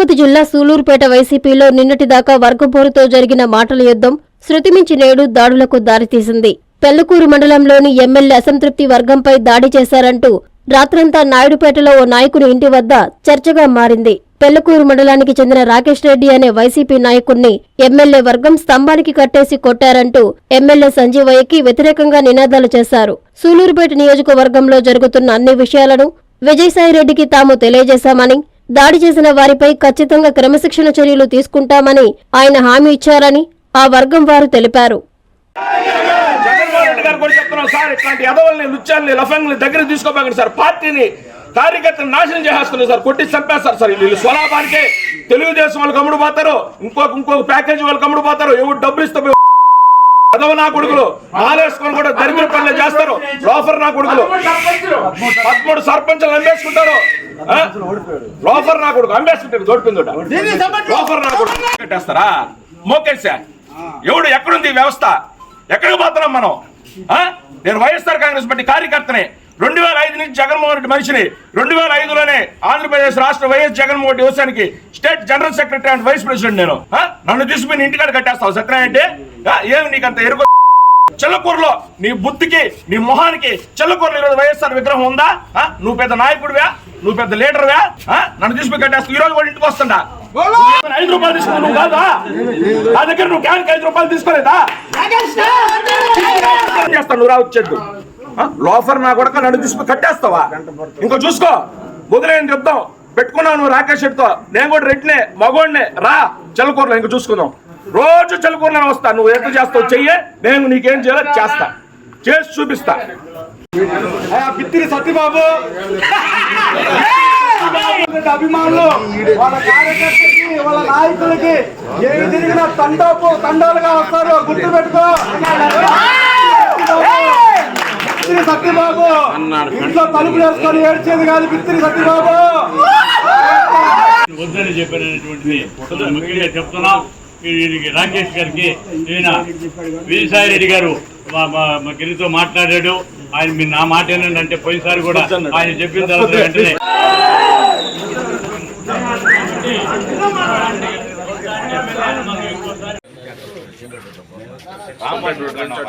తిరుపతి జిల్లా సూలూరుపేట వైసీపీలో నిన్నటిదాకా వర్గపోరుతో జరిగిన మాటల యుద్ధం శృతిమించి నేడు దాడులకు దారితీసింది. పెళ్ళకూరు మండలంలోని ఎమ్మెల్యే అసంతృప్తి వర్గంపై దాడి చేశారంటూ రాత్రంతా నాయుడుపేటలో ఓ నాయకుని ఇంటి వద్ద చర్చగా మారింది. పెళ్ళకూరు మండలానికి చెందిన రాకేష్ రెడ్డి అనే వైసీపీ నాయకుణ్ణి ఎమ్మెల్యే వర్గం స్తంభానికి కట్టేసి కొట్టారంటూ ఎమ్మెల్యే సంజీవయ్యకి వ్యతిరేకంగా నినాదాలు చేశారు. సూలూరుపేట నియోజకవర్గంలో జరుగుతున్న అన్ని విషయాలను విజయసాయిరెడ్డికి తాము తెలియజేశామని దాడి చేసిన వారిపై ఖచ్చితంగా క్రమశిక్షణ చర్యలు తీసుకుంటామని ఆయన హామీ ఇచ్చారని ఆ వర్గం వారు తెలిపారు. సార్ ఇట్లాంటి ఎదవల్ని నృత్యాల్ని లఫంగ్ని దగ్గర తీసుకోపోకండి సార్. పార్టీని కార్యకర్తలు నాశనం చేసేస్తున్నారు సార్. కొట్టి చంపేస్తారు సార్. వీళ్ళు స్వలాభానికే తెలుగుదేశం వాళ్ళకి అమ్ముడు పోతారు ఇంకొక ఇంకొక ప్యాకేజీ వాళ్ళకి అమ్ముడు పోతారు ఎవరు డబ్బులు ఇస్తే అదవ నా కొడుకులు. మాలేసుకొని కూడా దరిద్ర పనులు చేస్తారు. లోఫర్ నా కొడుకులు. పదమూడు సర్పంచులు అమ్మేసుకుంటారు ఆ? లోఫర్ నా కొడుకు అమ్మేసుకుంటారు దొడిపిందట లోఫర్ నా కొడుకు. కట్టేస్తారా? మోకేసా ఎవడు ఎక్కడుంది వ్యవస్థ? ఎక్కడికి పోతున్నాం మనం? ఆ? నేను వైఎస్ఆర్ కాంగ్రెస్ పార్టీ కార్యకర్తనే. రెండు వేల ఐదు నుంచి జగన్మోహన్ రెడ్డి మనిషిని రెండు వేల ఐదులోనే ఆంధ్రప్రదేశ్ రాష్ట్ర YS Jaganmohan Reddy యువసానికి state general secretary and vice president నేను? నన్ను తీసుకుని ఇంటికాడ కట్టేస్తావు సత్యనారాయణ అంటే? ఏమి నీకు అంత ఎరుకు చెల్లకూరులో నీ బుద్ధికి నీ మొహానికి చెల్లకూరులో ఈరోజు వైఎస్ఆర్ విగ్రహం ఉందా? నువ్వు పెద్ద నాయకుడివా? నువ్వు పెద్ద లీడర్వా? నన్ను తీసుకుని కట్టేస్తావు ఈ రోజు కూడా ఇంటికి వస్తుందా ఐదు రూపాయలు తీసుకున్నావు నువ్వు కాదా? నా దగ్గర నువ్వు క్యాన్కి ఐదు రూపాయలు తీసుకోలేదా ఏం చేస్తావు నువ్వు రా వచ్చేట్టు. ఆ? లోఫర్ నా కొడక నన్ను తీసుకుని కట్టేస్తావా? ఇంకో చూసుకో. వదిలేని చెప్తాం పెట్టుకున్నావు నువ్వు రాకేష్ రెడ్డితో నేను కూడా రెడ్నే మగోడినే. రా చలకూరలో ఇంక చూసుకుందాం. రోజు చలకూరలో వస్తా. నువ్వు ఎంత చేస్తావు చెయ్యే నేను నీకేం చేయాలో చేస్తా. చేసి చూపిస్తా. పిత్తిరి సత్యబాబు. అభిమానులు వాళ్ళ కార్యకర్తలకి వాళ్ళ నాయకులకి ఏమి తిరిగినా తండాపు తండాలుగా వస్తారు. గుర్తు పెట్టుకో సత్యబాబు. ఇంట్లో తలుపులు వేసుకొని ఏడ్చేది కాదు పిత్తిరి సత్యబాబు. వద్దని చెప్పినటువంటిది ముఖ్యంగా చెప్తున్నాం. రాకేష్ గారికి ఈయన విజయసాయి రెడ్డి గారు మా గిరితో మాట్లాడాడు. ఆయన మీరు నా మాట ఏంటంటే అంటే పోయినసారి కూడా ఆయన చెప్పిన తర్వాత వెంటనే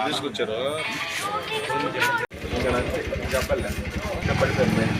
తీసుకొచ్చారు. చెప్పలే చెప్పలేదు